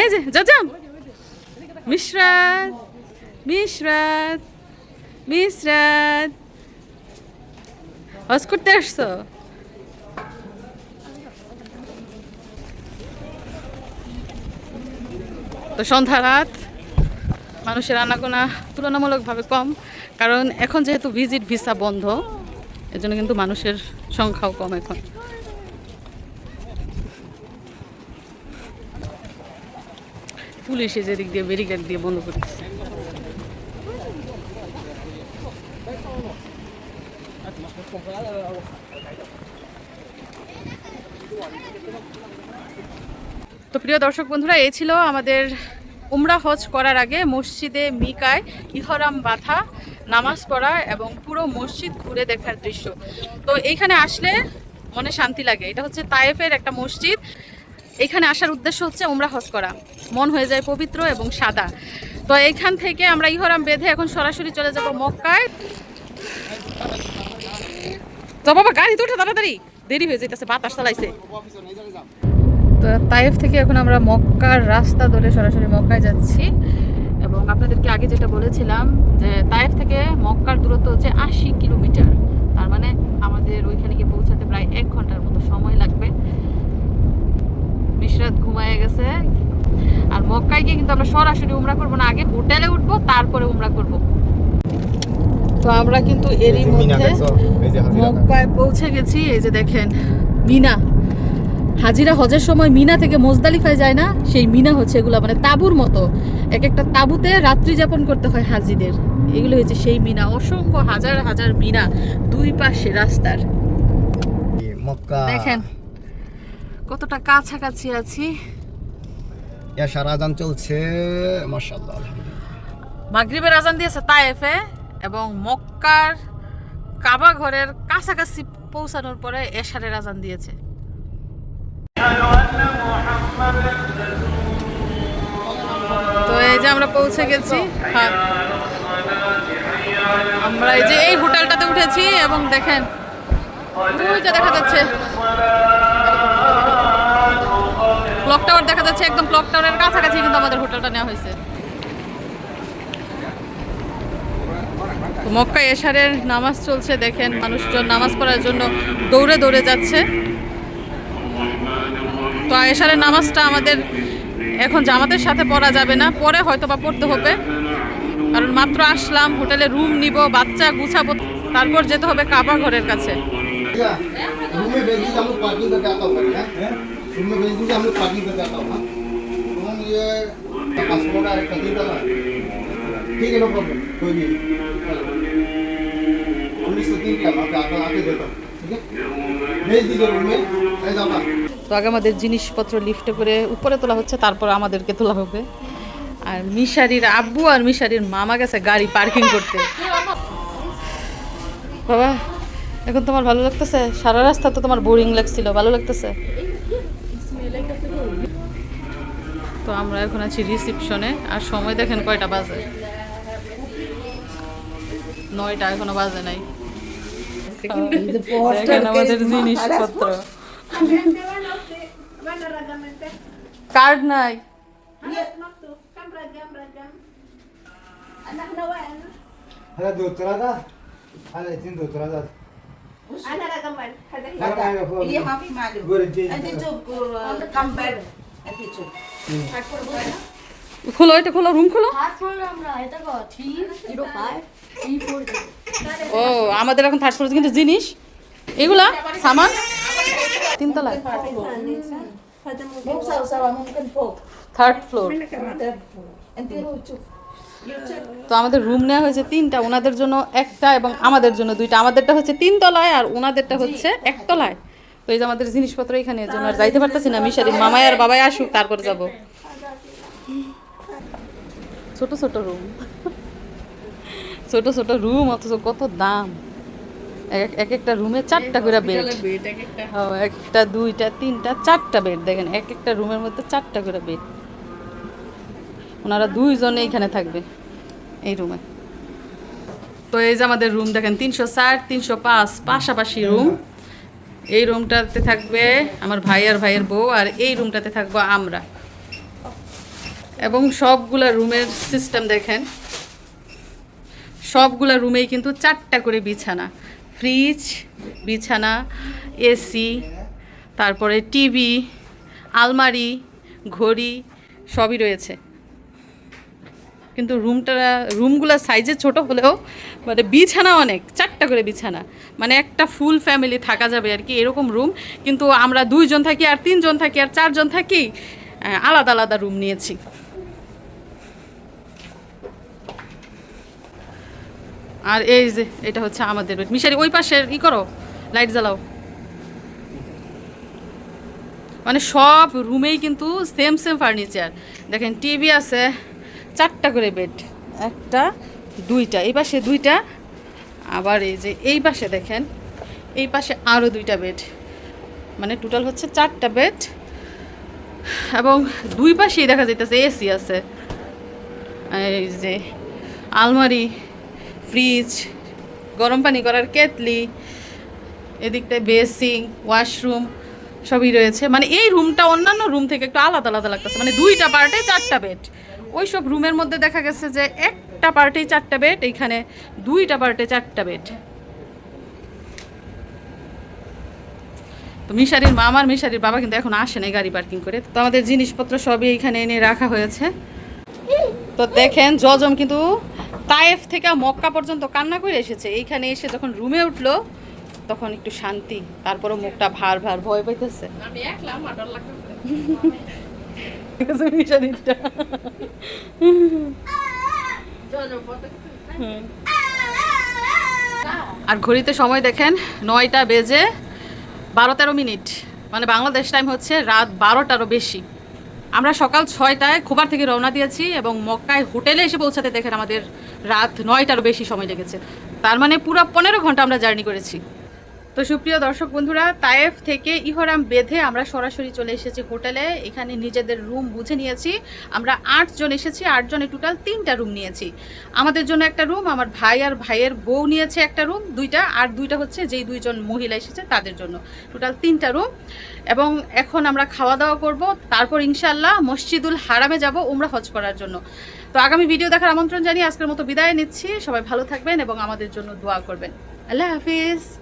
এই যে যাজাম হজ করতে আসছো? তো সন্ধ্যা রাত, মানুষের আনাগোনা তুলনামূলকভাবে কম, কারণ এখন যেহেতু ভিজিট ভিসা বন্ধ, এজন্য কিন্তু মানুষের সংখ্যাও কম এখন। পুলিশ এই যে দিক দিয়ে ব্যারিকেড দিয়ে বন্ধ করে দিচ্ছে। তো প্রিয় দর্শক বন্ধুরা, এই ছিল আমাদের উমরা হজ করার আগে মসজিদে মিকায় ইহরাম বাঁধা, নামাজ পড়া এবং পুরো মসজিদ ঘুরে দেখার দৃশ্য। তো এইখানে আসলে মনে শান্তি লাগে। এটা হচ্ছে তায়েফের একটা মসজিদ। এখানে আসার উদ্দেশ্য হচ্ছে উমরা হজ করা। মন হয়ে যায় পবিত্র এবং সাদা। তো এইখান থেকে আমরা ইহরাম বেঁধে এখন সরাসরি চলে যাব মক্কায়। তো বাবা, গাড়ি তো তাড়াতাড়ি। দেরি হয়ে যেতেছে বাতাস চালাইছে। তো তাইফ থেকে এখন আমরা মক্কার রাস্তা ধরে সরাসরি মক্কায় যাচ্ছি। এবং আপনাদেরকে আগে যেটা বলেছিলাম যে তাইফ থেকে মক্কার দূরত্ব হচ্ছে আশি কিলোমিটার। তার মানে আমাদের ওইখানে গিয়ে পৌঁছাতে প্রায় এক ঘণ্টার মতো সময় লাগবে মিশরাত ঘুমায় গেছে আর গিয়ে কিন্তু আমরা সরাসরি উমরা করব না আগে হোটেলে উঠবো তারপরে উমরা করব। তো আমরা কিন্তু এরই মধ্যে মক্কায় পৌঁছে গেছি এই যে দেখেন মিনা। হাজিরা হজের সময় মিনা থেকে মোজদালিফায় যায় না সেই মিনা হচ্ছে এগুলো মানে তাঁবুর মতো। এক একটা তাঁবুতে রাত্রি যাপন করতে হয় হাজিদের। এগুলো হচ্ছে সেই মিনা অসংখ্য হাজার হাজার মিনা দুই পাশে রাস্তার। দেখেন কতটা কাছাকাছি আছি। এশার আজান চলছে, মাশাআল্লাহ মাগরিবের আজান দিয়েছে তায়েফে এবং মক্কার কাবা ঘরের কাছাকাছি পৌঁছানোর পরে এশারের আজান দিয়েছে। তো এই যে আমরা পৌঁছে গেছি হ্যাঁ। আমরা এই যে এই হোটেলটাতে উঠেছি, এবং দেখেন দেখা যাচ্ছে। ক্লক টাওয়ার দেখা যাচ্ছে, একদম ক্লক টাওয়ারের কাছাকাছি কিন্তু আমাদের হোটেলটা নেওয়া হয়েছে। মক্কা এশারের নামাজ চলছে, দেখেন মানুষজন নামাজ পড়ার জন্য দৌড়ে দৌড়ে যাচ্ছে। তো এশারের নামাজটা আমাদের এখন জামাতের সাথে পড়া যাবে না, পরে হয়তো বা পড়তে হবে। কারণ মাত্র আসলাম, হোটেলে রুম নিব, বাচ্চা গুছাবো, তারপর যেতে হবে কাবা ঘরের কাছে। रूम में भेज दीजिए हम लोग पार्किंग करके आता हूँ हैं रूम में भेज दीजिए हम लोग पार्किंग करके आता हूँ हाँ? रूम ये पासपोर्ट है कहीं का ठीक है नो प्रॉब्लम कोई नहीं उन्नीस सौ तीन का मैं आके आके देता हूँ ठीक है भेज दीजिए रूम में ले जाओ ना তো আগে আমাদের জিনিসপত্র লিফটে করে উপরে তোলা হচ্ছে তারপর আমাদেরকে তোলা হবে আর মিশারির আব্বু আর মিশারির মামা গেছে গাড়ি পার্কিং করতে বাবা এখন তোমার ভালো লাগতেছে সারা রাস্তা তো তোমার বোরিং লাগছিল ভালো লাগতেছে তো আমরা এখন আছি রিসিপশনে আর সময় দেখেন কয়টা বাজে নয়টা এখনো বাজে নাই দেখেন আমাদের জিনিসপত্র কার্ড নাই هذا دكتور هذا هذا اثنين دكتور هذا انا رقم هذا لا تعرف هو- هي ما في معلوم قول الجيش انت تشوف كمبر انت تشوف খোলো এটা খোলো রুম খোলো। ও আমাদের এখন থার্ড ফ্লোর কিন্তু জিনিস। এগুলা সামান? তিনতলায়। থার্ড ফ্লোর তো আমাদের রুম নেওয়া হয়েছে তিনটা ওনাদের জন্য একটা এবং আমাদের জন্য দুইটা। আমাদেরটা হচ্ছে তিনতলায় আর ওনাদেরটা হচ্ছে একতলায়। তো এই যে আমাদের জিনিসপত্র এখানে জন্য আর যাইতে পারতেছি না মিশারি। মামাই আর বাবাই আসুক তারপর যাব। ছোট ছোট রুম। ছোট ছোট রুম অথচ কত দাম। এক এক একটা রুমে চারটা করে বেড। একটা দুইটা তিনটা চারটা বেড দেখেন এক একটা রুমের মধ্যে চারটা করে বেড। ওনারা দুইজনে এইখানে থাকবে এই রুমে। তো এই যে আমাদের রুম দেখেন তিনশো ষাট তিনশো পাঁচ পাশাপাশি রুম। এই রুমটাতে থাকবে আমার ভাই আর ভাইয়ের বউ, আর এই রুমটাতে থাকব আমরা। এবং সবগুলা রুমের সিস্টেম দেখেন। সবগুলা রুমেই কিন্তু চারটা করে বিছানা। ফ্রিজ, বিছানা, এসি, তারপরে টিভি, আলমারি, ঘড়ি সবই রয়েছে। কিন্তু রুমটা, রুমগুলো সাইজে ছোট হলেও মানে বিছানা অনেক, চারটা করে বিছানা। মানে একটা ফুল ফ্যামিলি থাকা যাবে আর কি, এরকম রুম কিন্তু আমরা দুইজন থাকি আর তিনজন থাকি আর চারজন থাকি আলাদা আলাদা রুম নিয়েছি। আর এই যে, এটা হচ্ছে আমাদের বেড মিশারি, ওই পাশের ই করো লাইট জ্বালাও। মানে সব রুমেই কিন্তু সেম সেম ফার্নিচার দেখেন টিভি আছে, চারটা করে বেড একটা দুইটা, এই পাশে দুইটা, আবার এই যে এই পাশে দেখেন, এই পাশে আরও দুইটা বেড মানে টোটাল হচ্ছে চারটা বেড এবং দুই পাশেই দেখা যাইতেছে এসি আছে। এই যে আলমারি ফ্রিজ গরম পানি করার কেতলি এদিকটায় বেসিং ওয়াশরুম সবই রয়েছে। মানে এই রুমটা অন্যান্য রুম থেকে একটু আলাদা আলাদা লাগতেছে। মানে দুইটা পার্টে চারটা বেড ওই সব রুমের মধ্যে দেখা গেছে যে একটা পার্টেই চারটা বেড এইখানে দুইটা পার্টে চারটা বেড তো মিশারির মা আমার মিশারির বাবা কিন্তু এখন আসে নাই গাড়ি পার্কিং করে। তো আমাদের জিনিসপত্র সবই এইখানে এনে রাখা হয়েছে। তো দেখেন জজম কিন্তু তায়েফ থেকে মক্কা পর্যন্ত কান্না করে এসেছে। এইখানে এসে যখন রুমে উঠল তখন একটু শান্তি তারপরে মুখটা ভার ভার ভয় পাইতেছে। মিশারিরটা। আর ঘড়িতে সময় দেখেন, নয়টা বেজে বারো তেরো মিনিট। মানে বাংলাদেশ টাইম হচ্ছে রাত বারোটারও বেশি। আমরা সকাল ছয়টায় খোবার থেকে রওনা দিয়েছি এবং মক্কায় হোটেলে এসে পৌঁছাতে দেখেন আমাদের রাত নয়টারও বেশি সময় লেগেছে। তার মানে পুরো পনেরো ঘণ্টা আমরা জার্নি করেছি। তো সুপ্রিয় দর্শক বন্ধুরা, তায়েফ থেকে ইহরাম বেঁধে আমরা সরাসরি চলে এসেছি হোটেলে। এখানে নিজেদের রুম বুঝে নিয়েছি। আমরা আটজন এসেছি, আটজনে টোটাল তিনটা রুম নিয়েছি। আমাদের জন্য একটা রুম, আমার ভাই আর ভাইয়ের বউ নিয়েছে একটা রুম, দুইটা, আর দুইটা হচ্ছে যেই দুইজন মহিলা এসেছে তাদের জন্য। টোটাল তিনটা রুম। এবং এখন আমরা খাওয়া দাওয়া করব। তারপর ইনশাল্লাহ মসজিদুল হারামে যাব উমরা হজ করার জন্য। তো আগামী ভিডিও দেখার আমন্ত্রণ জানিয়ে আজকের মতো বিদায় নিচ্ছি। সবাই ভালো থাকবেন এবং আমাদের জন্য দোয়া করবেন। আল্লাহ হাফিজ।